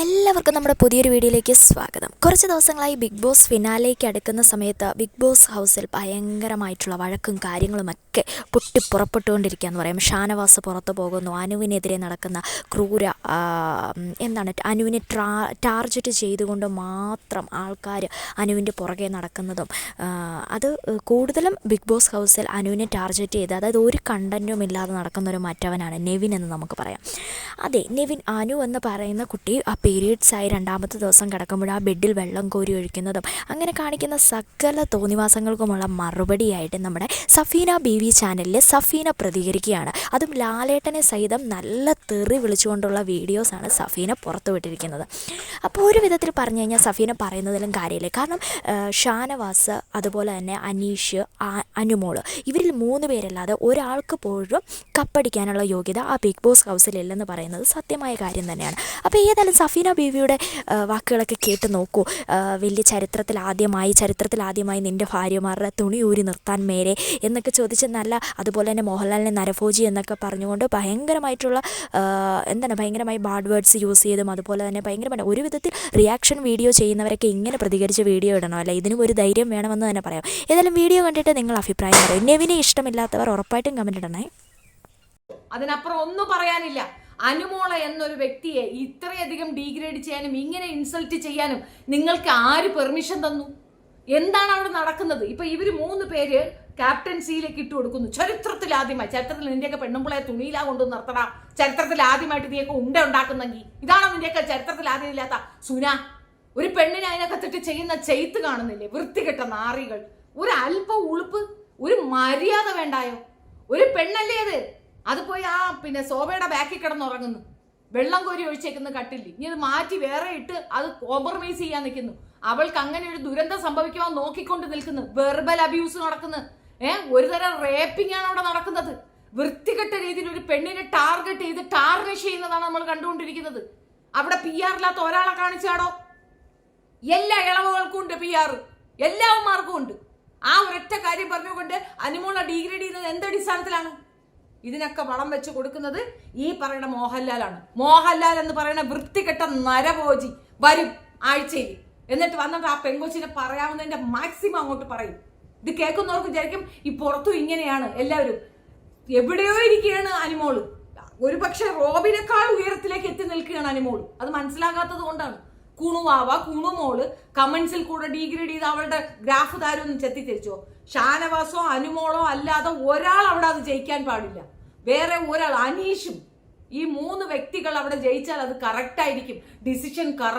എല്ലാവർക്കും നമ്മുടെ പുതിയൊരു വീഡിയോയിലേക്ക് സ്വാഗതം. കുറച്ച് ദിവസങ്ങളായി ബിഗ് ബോസ് ഫിനാലേക്ക് അടുക്കുന്ന സമയത്ത് ബിഗ് ബോസ് ഹൗസിൽ ഭയങ്കരമായിട്ടുള്ള വഴക്കും കാര്യങ്ങളുമൊക്കെ പൊട്ടി പുറപ്പെട്ടുകൊണ്ടിരിക്കുക എന്ന് പറയാം. ഷാനവാസ് പുറത്തു പോകുന്നു. അനുവിനെതിരെ നടക്കുന്ന ക്രൂര എന്താണ് അനുവിനെ ട്രാ ടാർജറ്റ് ചെയ്തുകൊണ്ട് മാത്രം ആൾക്കാർ അനുവിന്റെ പുറകെ നടക്കുന്നതും അത് കൂടുതലും ബിഗ് ബോസ് ഹൗസിൽ അനുവിനെ ടാർജറ്റ് ചെയ്ത് അതായത് ഒരു കണ്ടന്റും ഇല്ലാതെ നടക്കുന്ന ഒരു മറ്റവനാണ് നെവിൻ എന്ന് നമുക്ക് പറയാം. അതെ നെവിൻ അനു എന്ന് പറയുന്ന കുട്ടി പീരീഡ്സ് ആയി രണ്ടാമത്തെ ദിവസം കിടക്കുമ്പോൾ ആ ബെഡിൽ വെള്ളം കോരി ഒഴിക്കുന്നതും. അങ്ങനെ കാണിക്കുന്ന സകല തോന്നിവാസങ്ങൾക്കുമുള്ള മറുപടിയായിട്ട് നമ്മുടെ സഫീന ബി വി ചാനലിൽ സഫീന പ്രതികരിക്കുകയാണ്. അതും ലാലേട്ടനെ സഹിതം നല്ല തെറി വിളിച്ചുകൊണ്ടുള്ള വീഡിയോസാണ് സഫീന പുറത്തുവിട്ടിരിക്കുന്നത്. അപ്പോൾ ഒരു വിധത്തിൽ പറഞ്ഞു കഴിഞ്ഞാൽ സഫീന പറയുന്നതിലും കാര്യമില്ല. കാരണം ഷാനവാസ് അതുപോലെ തന്നെ അനീഷ് അനുമോൾ ഇവരിൽ മൂന്ന് പേരല്ലാതെ ഒരാൾക്ക് പോലും കപ്പടിക്കാനുള്ള യോഗ്യത ആ ബിഗ് ബോസ് ഹൗസിലില്ലെന്ന് പറയുന്നത് സത്യമായ കാര്യം തന്നെയാണ്. അപ്പോൾ ഏതായാലും സഫീന ബീവിയുടെ വാക്കുകളൊക്കെ കേട്ട് നോക്കൂ. വലിയ ചരിത്രത്തിൽ ആദ്യമായി ചരിത്രത്തിൽ ആദ്യമായി നിന്റെ ഭാര്യമാരുടെ തുണി ഊരി നിർത്താൻ മേരെ എന്നൊക്കെ ചോദിച്ച് നല്ല അതുപോലെ തന്നെ മോഹൻലാലിനെ നരഭോജി എന്നൊക്കെ പറഞ്ഞുകൊണ്ട് ഭയങ്കരമായിട്ടുള്ള എന്താണ് ഭയങ്കരമായി ബാഡ് വേർഡ്സ് യൂസ് ചെയ്തും അതുപോലെ തന്നെ ഭയങ്കരമായിട്ട് ഒരു വിധത്തിൽ റിയാക്ഷൻ വീഡിയോ ചെയ്യുന്നവരൊക്കെ ഇങ്ങനെ പ്രതികരിച്ച് വീഡിയോ ഇടണം അല്ല? ഇതിനും ഒരു ധൈര്യം വേണമെന്ന് തന്നെ പറയാം. ഏതായാലും വീഡിയോ കണ്ടിട്ട് നിങ്ങൾ അഭിപ്രായം പറയും. നെവിനെ ഇഷ്ടമില്ലാത്തവർ ഉറപ്പായിട്ടും കമന്റ് ഇടണേ. അതിനപ്പുറം ഒന്നും പറയാനില്ല. അനുമോള എന്നൊരു വ്യക്തിയെ ഇത്രയധികം ഡീഗ്രേഡ് ചെയ്യാനും ഇങ്ങനെ ഇൻസൾട്ട് ചെയ്യാനും നിങ്ങൾക്ക് ആര് പെർമിഷൻ തന്നു? എന്താണ് അവിടെ നടക്കുന്നത്? ഇപ്പൊ ഇവർ മൂന്ന് പേര് ക്യാപ്റ്റൻസിയിലേക്ക് ഇട്ട് കൊടുക്കുന്നു. ചരിത്രത്തിൽ ആദ്യമായി. ചരിത്രത്തിൽ നിന്റെയൊക്കെ പെണ്ണുമ്പിളെ തുണിയിലാ കൊണ്ടു നിർത്തടാ ചരിത്രത്തിൽ ആദ്യമായിട്ട് നീയൊക്കെ ഉണ്ട ഉണ്ടാക്കുന്നെങ്കിൽ ഇതാണോ നിന്റെയൊക്കെ ചരിത്രത്തിൽ ആദ്യം ഇല്ലാത്ത? സുന ഒരു പെണ്ണിനെ അതിനകത്തിട്ട് ചെയ്യുന്ന ചെയ്ത്ത് കാണുന്നില്ലേ? വൃത്തികെട്ട നാറികൾ. ഒരു അല്പ ഉളുപ്പ് ഒരു മര്യാദ വേണ്ടായോ? ഒരു പെണ്ണല്ലേ അത്? അത് പോയി ആ പിന്നെ സോഫയുടെ ബാക്കിൽ കിടന്നുറങ്ങുന്നു. വെള്ളം കോരി ഒഴിച്ചേക്കുന്ന കട്ടില്ല? ഇനി അത് മാറ്റി വേറെ ഇട്ട് അത് കോംപ്രമൈസ് ചെയ്യാൻ നിൽക്കുന്നു അവൾക്ക് അങ്ങനെ ഒരു ദുരന്തം സംഭവിക്കുവാൻ നോക്കിക്കൊണ്ട് നിൽക്കുന്നു. വെർബൽ അബ്യൂസ് നടക്കുന്നു. ഏഹ് ഒരുതരം റേപ്പിംഗ് ആണ് അവിടെ നടക്കുന്നത്. വൃത്തികെട്ട രീതിയിൽ ഒരു പെണ്ണിനെ ടാർഗറ്റ് ചെയ്ത് ടാർഗറ്റ് ചെയ്യുന്നതാണ് നമ്മൾ കണ്ടുകൊണ്ടിരിക്കുന്നത്. അവിടെ പി ആറില്ലാത്ത ഒരാളെ കാണിച്ചാടോ? എല്ലാ ഇളവുകൾക്കും ഉണ്ട് പി ആർ എല്ലാവന്മാർക്കും ഉണ്ട്. ആ ഒരൊറ്റ കാര്യം പറഞ്ഞുകൊണ്ട് അനുമോള ഡിഗ്രേഡ് ചെയ്യുന്നത് എന്തടിസ്ഥാനത്തിലാണ് ഇതിനൊക്കെ വളം വെച്ച് കൊടുക്കുന്നത് ഈ പറയുന്ന മോഹൻലാലാണ്. മോഹൻലാൽ എന്ന് പറയുന്ന വൃത്തികെട്ട നരഭോജി വരും ആഴ്ചയിൽ. എന്നിട്ട് വന്നിട്ട് ആ പെങ്കൊച്ചിനെ പറയാവുന്നതിന്റെ മാക്സിമം അങ്ങോട്ട് പറയും. ഇത് കേൾക്കുന്നവർക്ക് വിചാരിക്കും ഈ പുറത്തും ഇങ്ങനെയാണ് എല്ലാവരും എവിടെയോ ഇരിക്കുകയാണ് അനിമോൾ ഒരു പക്ഷെ റോബിനേക്കാൾ ഉയരത്തിലേക്ക് എത്തി നിൽക്കുകയാണ് അനിമോൾ അത് മനസ്സിലാകാത്തത് കൊണ്ടാണ്. കുണുവാവ കുണുമോൾ കമന്റ്സിൽ കൂടെ ഡീഗ്രേഡ് ചെയ്ത് അവളുടെ ഗ്രാഫ് താരം ഒന്നും ചെത്തിത്തിരിച്ചോ? ഷാനവാസോ അനുമോളോ അല്ലാതെ ഒരാൾ അവിടെ അത് ജയിക്കാൻ പാടില്ല. വേറെ ഒരാൾ അനീഷും. ഈ മൂന്ന് വ്യക്തികൾ അവിടെ ജയിച്ചാൽ അത് കറക്റ്റ് ആയിരിക്കും. Decision correct